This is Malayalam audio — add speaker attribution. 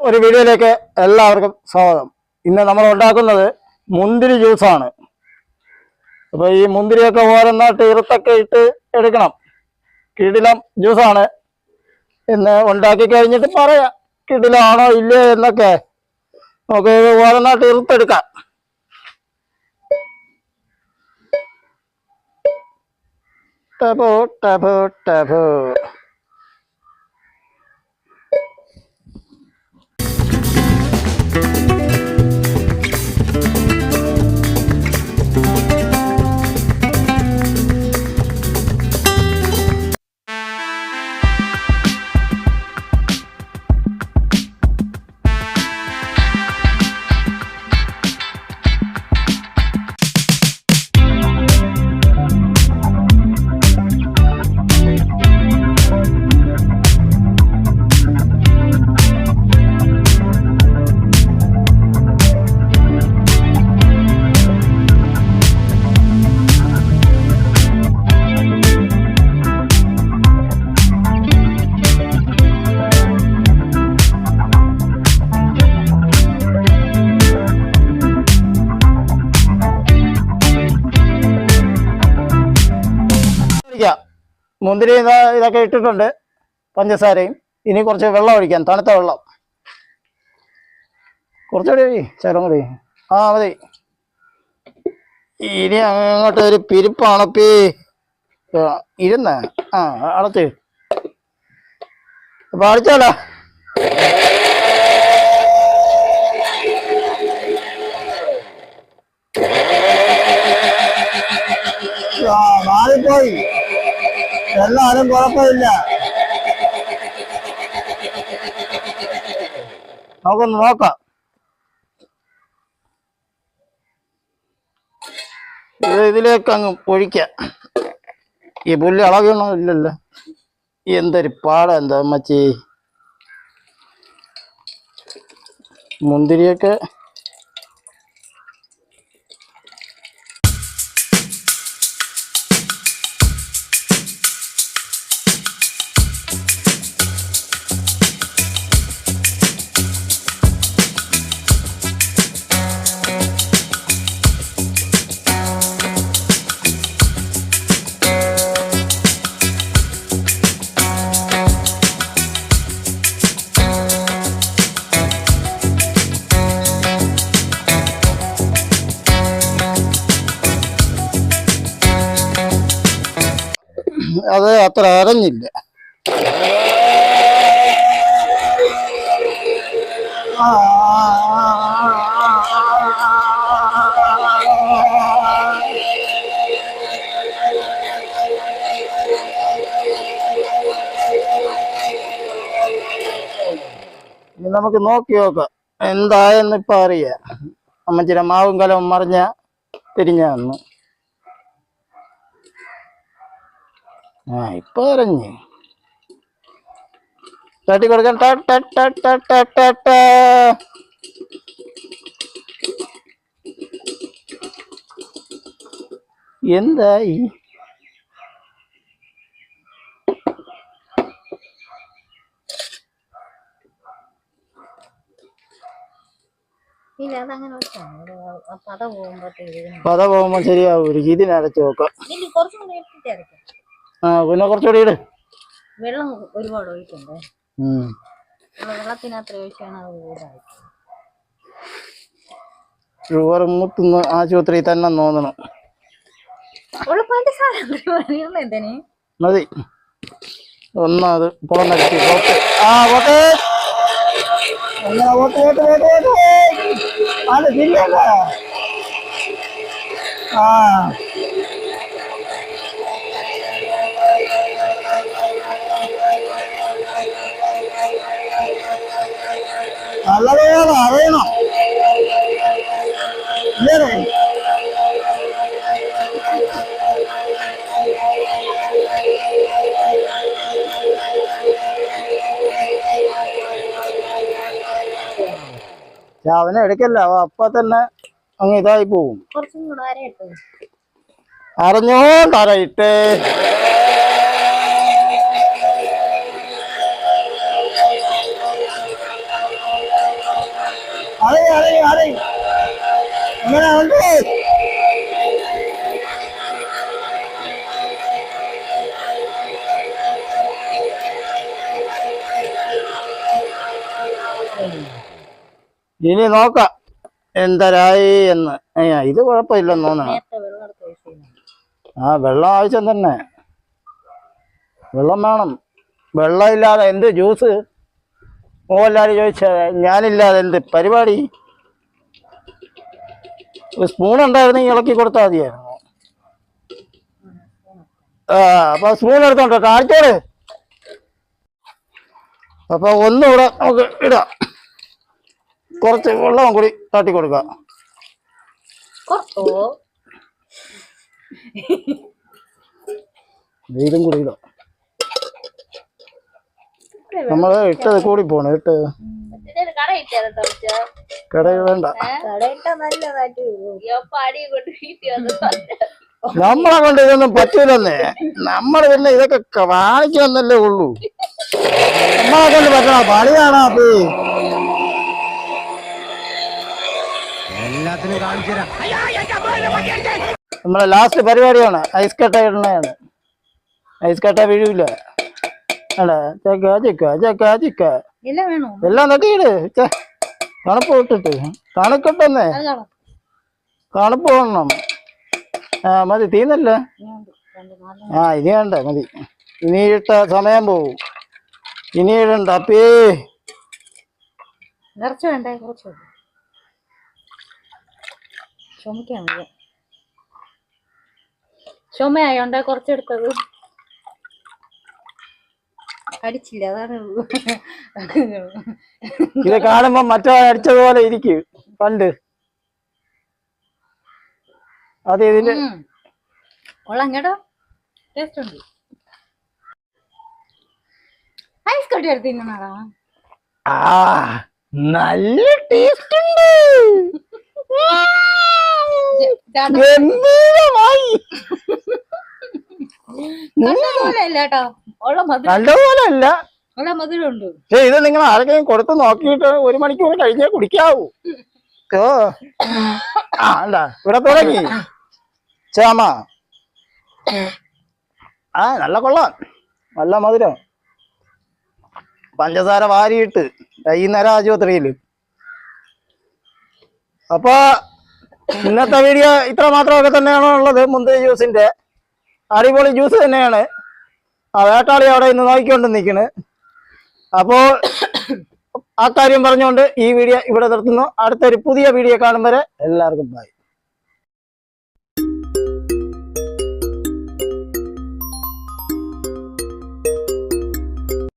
Speaker 1: ഒരു വീഡിയോയിലേക്ക് എല്ലാവർക്കും സ്വാഗതം. ഇന്ന് നമ്മൾ ഉണ്ടാക്കുന്നത് മുന്തിരി ജ്യൂസാണ് അപ്പൊ ഈ മുന്തിരിയൊക്കെ ഓരോന്നായിട്ട് ഇറുത്തൊക്കെ ഇട്ട് എടുക്കണം. കിടിലം ജ്യൂസാണ് ഇന്ന് ഉണ്ടാക്കി കഴിഞ്ഞിട്ട് പറയാം കിടിലാണോ ഇല്ലേ എന്നൊക്കെ. നമുക്ക് ഓരോന്നായിട്ട് ഇറുത്തെടുക്കാം ടബോ ടബോ ടബോ. മുന്തിരി ഇതാ ഇതൊക്കെ ഇട്ടിട്ടുണ്ട് പഞ്ചസാരയും. ഇനി കുറച്ച് വെള്ളം ഒഴിക്കാം തണുത്ത വെള്ളം. കുറച്ചുകൂടി ഒഴി ചേരം കൂടി ആ മതി. ഇനി അങ്ങോട്ട് ഒരു പിരിപ്പാണപ്പി ഇരുന്ന. ആ അടച്ച്. അപ്പൊ അടിച്ചാലോ ആ എന്നാലും കുഴപ്പമില്ല. നമുക്കൊന്ന് നോക്കാം. ഇത് ഇതിലേക്ക് അങ്ങ് പൊഴിക്കാം. ഈ പുല്ല് ഇളകണോ ഇല്ലല്ലോ? എന്തൊരു പാടാ എന്താ അമ്മച്ചി? മുന്തിരിയൊക്കെ അത് അത്ര അറിഞ്ഞില്ല. ഇനി നമുക്ക് നോക്കി നോക്കാം. എന്തായെന്ന് ഇപ്പൊ അറിയാം. അമ്മച്ചിയുടെ മാവും കലവും മറിഞ്ഞ തിരിഞ്ഞു ആ ഇപ്പൊ അറിഞ്ഞ് തട്ടി കൊടുക്കാൻ. എന്തായി?
Speaker 2: പോകുമ്പോഴത്തേക്ക്
Speaker 1: പത പോകുമ്പോ ശരിയാവും. ഇതിനടച്ചു നോക്കാം
Speaker 2: ഇല്ല കുറച്ചും കൂടി ഇട്ടിട്ട് അരയ്ക്കാം
Speaker 1: ആ പിന്നെ കുറച്ചുകൂടി ഇട്.
Speaker 2: വെള്ളം ഒരുപാട് ഒഴിക്കണ്ടേ? ഒഴിച്ചാണ് അത്
Speaker 1: ഷുഗർ മുത്തുന്ന ആശുപത്രി തന്നെ
Speaker 2: എന്തിന്
Speaker 1: മതി. ഒന്നാത് പോട്ടെ ആ ഓക്കെ അത് ആ. നല്ലതുപോലെ അറിയണം. ഇല്ലേ? അവനെ എടുക്കല്ല. അപ്പൊ തന്നെ അങ്ങ് ഇതായി പോവും.
Speaker 2: കുറച്ചും കൂടെ
Speaker 1: ഇനി നോക്കാം എന്തരായി എന്ന്. ഇത് കുഴപ്പമില്ലെന്ന് തോന്നണം. ആ വെള്ളം ആവശ്യം തന്നെ. വെള്ളം വേണം. വെള്ളം ഇല്ലാതെ എന്ത് ജ്യൂസ് മോഹൻലാൽ ചോദിച്ച ഞാനില്ലാതെ എന്ത് പരിപാടി? സ്പൂൺ ഉണ്ടായിരുന്നെങ്കിൽ ഇളക്കി കൊടുത്താൽ മതിയായിരുന്നു ആ അപ്പൊ സ്പൂൺ എടുത്തോണ്ടോ കാണിച്ചോട് അപ്പൊ ഒന്നുകൂടെ നമുക്ക് ഇടാം. കുറച്ച് വെള്ളം കൂടി കാട്ടി കൊടുക്കാം.
Speaker 2: കുറച്ചോ?
Speaker 1: ഇതും കൂടി ഇടാം. നമ്മൾ ഇട്ടത് കൂടി പോണു ഇട്ട്.
Speaker 2: ഇതിനൊരു കട ഇട്ടാ
Speaker 1: കടയിൽ വേണ്ട നമ്മളെ കൊണ്ട് ഇതൊന്നും പറ്റൂലെന്നേ. നമ്മൾ പിന്നെ ഇതൊക്കെ വാങ്ങിക്കുന്നല്ലേ ഉള്ളൂ. നമ്മളെ കൊണ്ട് പറ്റണ പണിയാണോ അപ്പൊ
Speaker 3: എല്ലാത്തിനും കാണിച്ചു തരാം.
Speaker 1: നമ്മളെ ലാസ്റ്റ് പരിപാടിയാണ്. ഐസ് കട്ട ഇടണയാണ് ഐസ് കട്ട വീഴൂല. അല്ല ചക്ക ചിക്ക ചക്ക ചിക്ക.
Speaker 2: എല്ലാം വേണോ?
Speaker 1: എല്ലാം വിട്ടിട്ട് ഛെ, കണപ്പ് വേണം. ആ മതി തീന്നല്ലേ? ആ ഇനി വേണ്ട മതി. ഇനി ഇട്ട സമയം പോവും. ഇനി ഇടണ്ട അപ്പേ.
Speaker 2: നിറച്ച് വേണ്ടേ? കുറച്ച് ചുമക്കാ ചുമക്കാൻ വയ്യ. ചുമയായോണ്ട് കുറച്ചെടുത്തത് അടിച്ചില്ല അതാണ്
Speaker 1: ഇത് കാണുമ്പോ മറ്റോ അടിച്ചതുപോലെ ഇരിക്കും പണ്ട്. അത് ഇതിന്റെ
Speaker 2: ഉള്ളങ്ങടോ ടേസ്റ്റ് ഉണ്ട്. ഐസ് കട്ടി എടുത്ത് തിന്നണടാ
Speaker 1: ആ നല്ല ടേസ്റ്റ് ഉണ്ട്. ഗംഭീരമായി.
Speaker 2: കേട്ടോ.
Speaker 1: അല്ല
Speaker 2: ഉണ്ട്
Speaker 1: ഇത് നിങ്ങൾ ആരെങ്കിലും കൊടുത്ത് നോക്കിയിട്ട് ഒരു മണിക്കൂർ കഴിഞ്ഞേ കുടിക്കാവൂ. ഓ ആ അല്ല ഇവിടെ തുടങ്ങി. ചേമാ ആ നല്ല കൊള്ളാം. നല്ല മധുരം. പഞ്ചസാര വാരിയിട്ട് വൈകുന്നേരം ആശുപത്രിയിൽ. അപ്പൊ ഇന്നത്തെ വീഡിയോ ഇത്ര മാത്രമൊക്കെ തന്നെയാണ് ഉള്ളത് മുന്തിരി ജ്യൂസിന്റെ അടിപൊളി ജ്യൂസ് തന്നെയാണ്. ആ വേട്ടാളി അവിടെ ഇന്ന് നോക്കിക്കൊണ്ട് നിൽക്കണ്. അപ്പോൾ ആ കാര്യം പറഞ്ഞുകൊണ്ട് ഈ വീഡിയോ ഇവിടെ നിർത്തുന്നു. അടുത്തൊരു പുതിയ വീഡിയോ കാണും വരെ എല്ലാവർക്കും ബൈ